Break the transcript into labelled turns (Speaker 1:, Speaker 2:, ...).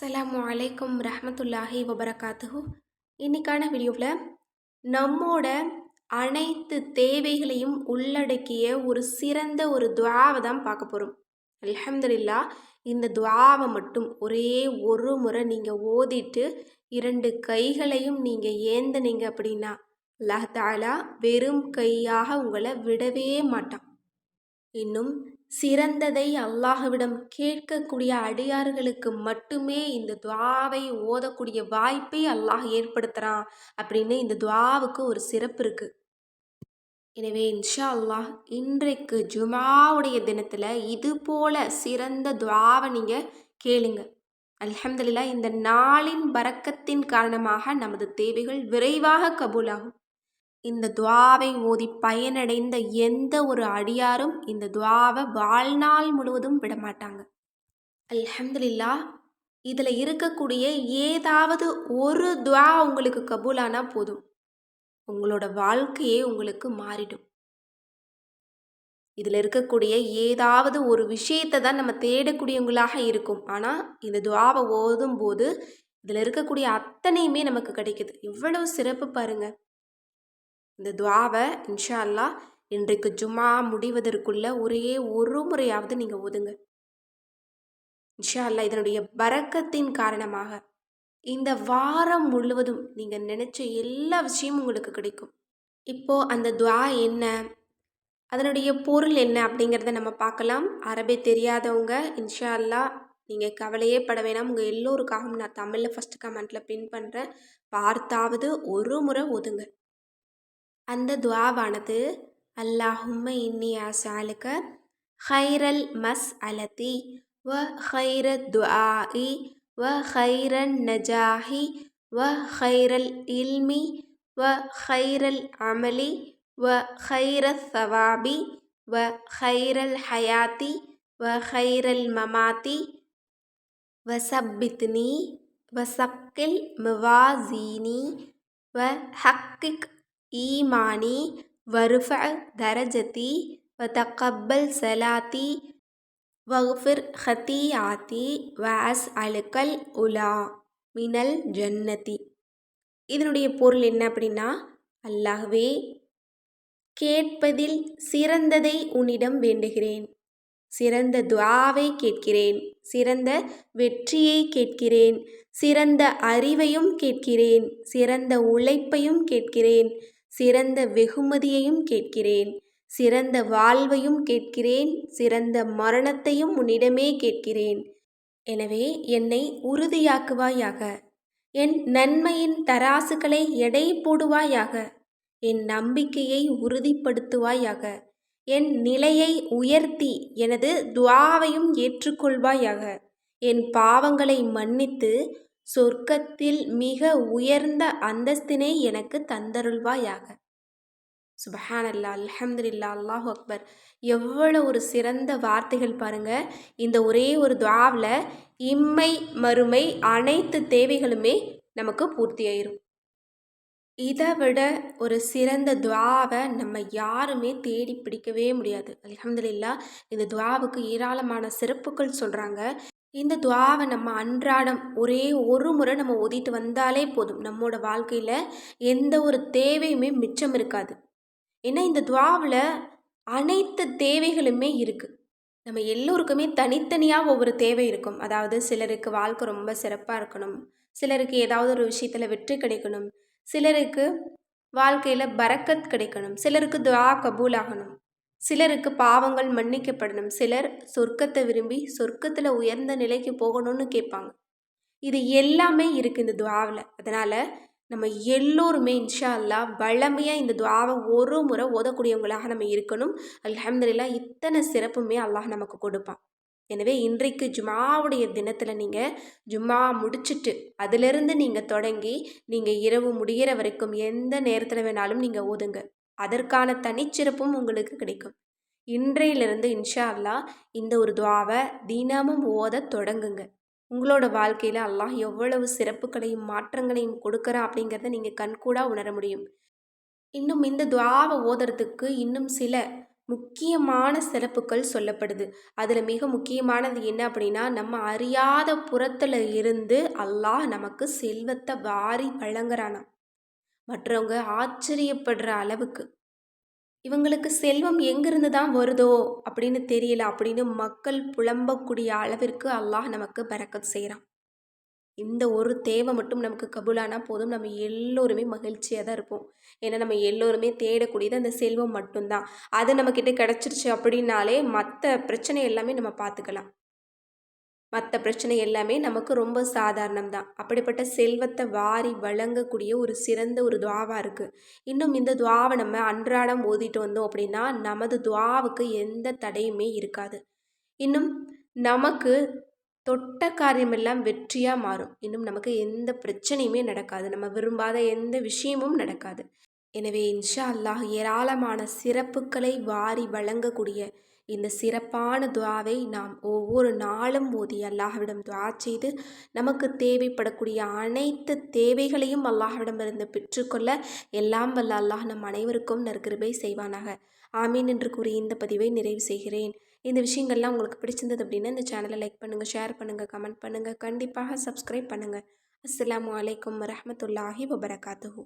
Speaker 1: அஸ்லாம் அலைக்கும் ரஹமத்துல்லாஹி வபரகாத்துஹூ. இன்னைக்கான வீடியோவில் நம்மோட அனைத்து தேவைகளையும் உள்ளடக்கிய ஒரு சிறந்த ஒரு துவாவை தான் பார்க்க போகிறோம் அலமதுல்லா இந்த துவாவை மட்டும் ஒரே ஒரு முறை நீங்கள் ஓதிட்டு இரண்டு கைகளையும் நீங்கள் ஏந்தனீங்க அப்படின்னா அல்லாஹ் வெறும் கையாக உங்களை விடவே மாட்டான். இன்னும் சிறந்ததை அல்லாஹ்விடம் கேட்கக்கூடிய அடியார்களுக்கு மட்டுமே இந்த துவாவை ஓதக்கூடிய வாய்ப்பை அல்லாஹ் ஏற்படுத்துகிறான் அப்படின்னு இந்த துவாவுக்கு ஒரு சிறப்பு இருக்குது எனவே இன்ஷா அல்லாஹ் இன்றைக்கு ஜுமாவுடைய தினத்தில் இது போல சிறந்த துவாவை நீங்கள் கேளுங்க. அல்ஹம்துலில்லா இந்த நாளின் பறக்கத்தின் காரணமாக நமது தேவைகள் விரைவாக கபூலாகும். இந்த துவாவை ஓதி பயனடைந்த எந்த ஒரு அடியாரும் இந்த துவாவை வாழ்நாள் முழுவதும் விடமாட்டாங்க. அல்ஹம்துலில்லா இதில் இருக்கக்கூடிய ஏதாவது ஒரு துவா உங்களுக்கு கபூலானா போதும். உங்களோட வாழ்க்கையே உங்களுக்கு மாறிடும். இதில் இருக்கக்கூடிய ஏதாவது ஒரு விஷயத்தை தான் நம்ம தேடக்கூடியவங்களாக இருக்கும். ஆனால் இந்த துவாவை ஓதும் போது இதில் இருக்கக்கூடிய அத்தனையுமே நமக்கு கிடைக்குது. எவ்வளவு சிறப்பு பாருங்கள் இந்த துவாவை இன்ஷா அல்லாஹ் இன்றைக்கு ஜும்மா முடிவதற்குள்ள ஒரே ஒரு முறையாவது நீங்கள் ஒதுங்க இன்ஷா அல்லா இதனுடைய பறக்கத்தின் காரணமாக இந்த வாரம் முழுவதும் நீங்கள் நினச்ச எல்லா விஷயமும் உங்களுக்கு கிடைக்கும். இப்போது அந்த துவா என்ன? அதனுடைய பொருள் என்ன அப்படிங்கிறத நம்ம பார்க்கலாம். அரபி தெரியாதவங்க இன்ஷா அல்லா நீங்கள் கவலையே பட வேணாம். உங்கள் எல்லோருக்காகவும் நான் தமிழில் ஃபஸ்ட்டு கமெண்ட்டில் பின் பண்ணுறேன் பார்த்தாவது ஒரு முறை ஒதுங்க அந்த துவாவானது அல்லாஹும்ம இன்னி அசாலுக்க ஹைரல் மஸ் அலதி வ ஹைர துஆஇ வ ஹைரன் நஜாஹி வ ஹைரல் இல்மி வ ஹைரல் அமலி வ ஹைர சவாபி வ ஹைரல் ஹயாத்தி வ ஹைரல் மமாத்தி வசப்பித்னி வசக்கில் மிவாசீனி வ ஈமானி வருஃப தரஜதி வதக்கப்பல் சலாத்தி வகுஃபிர் ஹத்தியாத்தி வாஸ் அழுக்கல் உலா மினல் ஜன்னதி. இதனுடைய பொருள் என்ன அப்படின்னா அல்லாஹ்வே கேட்பதில் சிறந்ததை உன்னிடம் வேண்டுகிறேன். சிறந்த துவாவை கேட்கிறேன். சிறந்த வெற்றியை கேட்கிறேன். சிறந்த அறிவையும் கேட்கிறேன். சிறந்த உழைப்பையும் கேட்கிறேன். சிறந்த வெகுமதியையும் கேட்கிறேன். சிறந்த வாழ்வையும் கேட்கிறேன். சிறந்த மரணத்தையும் உன்னிடமே கேட்கிறேன். எனவே என்னை உறுதியாக்குவாயாக. என் நன்மையின் தராசுகளை எடை போடுவாயாக. என் நம்பிக்கையை உறுதிப்படுத்துவாயாக. என் நிலையை உயர்த்தி எனது துவாவையும் ஏற்றுக்கொள்வாயாக. என் பாவங்களை மன்னித்து சொர்க்கத்தில் மிக உயர்ந்த அந்தஸ்தினை எனக்கு தந்தருள்வாயாக. சுபஹானல்லா அல்ஹம்துலில்லா அல்லாஹ் அக்பர். எவ்வளோ ஒரு சிறந்த வார்த்தைகள் பாருங்க. இந்த ஒரே ஒரு துவாவில் இம்மை மறுமை அனைத்து தேவைகளுமே நமக்கு பூர்த்தியாயிரும். இதை விட ஒரு சிறந்த துவாவை நம்ம யாருமே தேடி பிடிக்கவே முடியாது. அலமதுல்லா இந்த துவாவுக்கு ஏராளமான சிறப்புகள் சொல்கிறாங்க இந்த துவாவை நம்ம அன்றாடம் ஒரே ஒரு முறை நம்ம ஒதிட்டு வந்தாலே போதும். நம்மோட வாழ்க்கையில் எந்த ஒரு தேவையுமே மிச்சம் இருக்காது. ஏன்னா இந்த துவாவில் அனைத்து தேவைகளுமே இருக்குது நம்ம எல்லோருக்குமே தனித்தனியாக ஒவ்வொரு தேவை இருக்கும். அதாவது சிலருக்கு வாழ்க்கை ரொம்ப சிறப்பாக இருக்கணும். சிலருக்கு ஏதாவது ஒரு விஷயத்தில் வெற்றி கிடைக்கணும். சிலருக்கு வாழ்க்கையில் பறக்கத் கிடைக்கணும். சிலருக்கு துவா கபூல் ஆகணும் சிலருக்கு பாவங்கள் மன்னிக்கப்படணும். சிலர் சொர்க்கத்தை விரும்பி சொர்க்கத்தில் உயர்ந்த நிலைக்கு போகணும்னு கேட்பாங்க. இது எல்லாமே இருக்குது இந்த துவாவில். அதனால் நம்ம எல்லோருமே இன்ஷா அல்லா வளமையாக இந்த துவாவை ஒரு முறை ஓதக்கூடியவங்களாக நம்ம இருக்கணும். அலமதுல்லா இத்தனை சிறப்புமே அல்லாஹ் நமக்கு கொடுப்பான். எனவே இன்றைக்கு ஜுமாவுடைய தினத்தில் நீங்கள் ஜும்மா முடிச்சுட்டு அதிலிருந்து நீங்கள் தொடங்கி நீங்கள் இரவு முடிகிற வரைக்கும் எந்த நேரத்தில் வேணாலும் நீங்கள் ஓதுங்க. அதற்கான தனிச்சிறப்பும் உங்களுக்கு கிடைக்கும். இன்றையிலிருந்து இன்ஷா அல்லா இந்த ஒரு துவாவை தினமும் ஓத தொடங்குங்க. உங்களோட வாழ்க்கையில் அல்லாஹ் எவ்வளவு சிறப்புகளையும் மாற்றங்களையும் கொடுக்குறா அப்படிங்கிறத நீங்கள் கண்கூடாக உணர முடியும். இன்னும் இந்த துவாவை ஓதுறதுக்கு இன்னும் சில முக்கியமான சிறப்புகள் சொல்லப்படுது. அதில் மிக முக்கியமானது என்ன அப்படின்னா நம்ம அறியாத புறத்தில் இருந்து அல்லாஹ் நமக்கு செல்வத்தை வாரி வழங்குறானா மற்றவங்க ஆச்சரியப்படுற அளவுக்கு. இவங்களுக்கு செல்வம் எங்கிருந்து தான் வருதோ அப்படின்னு தெரியல அப்படின்னு மக்கள் புலம்பக்கூடிய அளவிற்கு அல்லாஹ் நமக்கு பறக்கத் செய்கிறான். இந்த ஒரு தேவை மட்டும் நமக்கு கபூலானா போதும். நம்ம எல்லோருமே மகிழ்ச்சியாக தான் இருப்போம். ஏன்னா நம்ம எல்லோருமே தேடக்கூடியது அந்த செல்வம் மட்டும்தான். அது நம்மக்கிட்ட கிடச்சிருச்சு அப்படின்னாலே மற்ற பிரச்சனை எல்லாமே நம்ம பார்த்துக்கலாம். மற்ற பிரச்சனை எல்லாமே நமக்கு ரொம்ப சாதாரணம் தான் அப்படிப்பட்ட செல்வத்தை வாரி வழங்கக்கூடிய ஒரு சிறந்த ஒரு துவாவாக இருக்குது இன்னும் இந்த துவாவை நம்ம அன்றாடம் ஓதிட்டு வந்தோம் அப்படின்னா நமது துவாவுக்கு எந்த தடையுமே இருக்காது. இன்னும் நமக்கு தொட்ட காரியமெல்லாம் வெற்றியாக மாறும். இன்னும் நமக்கு எந்த பிரச்சனையுமே நடக்காது. நம்ம விரும்பாத எந்த விஷயமும் நடக்காது. எனவே இன்ஷா அல்லாஹ் ஏராளமான சிறப்புகளை வாரி வழங்கக்கூடிய இந்த சிறப்பான துவாவை நாம் ஒவ்வொரு நாளும் ஓதி அல்லாஹ்விடம் துவா செய்து நமக்கு தேவைப்படக்கூடிய அனைத்து தேவைகளையும் அல்லாஹ்விடமிருந்து பெற்றுக்கொள்ள எல்லாம் வல்ல அல்லாஹ் நம் அனைவருக்கும் நற்கிருபை செய்வானாக. ஆமீன் என்று கூறி இந்த பதிவை நிறைவு செய்கிறேன். இந்த விஷயங்கள்லாம் உங்களுக்கு பிடிச்சிருந்தது அப்படின்னா இந்த சேனலை லைக் பண்ணுங்கள் ஷேர் பண்ணுங்கள் கமெண்ட் பண்ணுங்கள் கண்டிப்பாக சப்ஸ்கிரைப் பண்ணுங்கள் அஸ்லாம் வலைக்கம் வரமத்துல்லாஹி வபரகாத்துஹூ.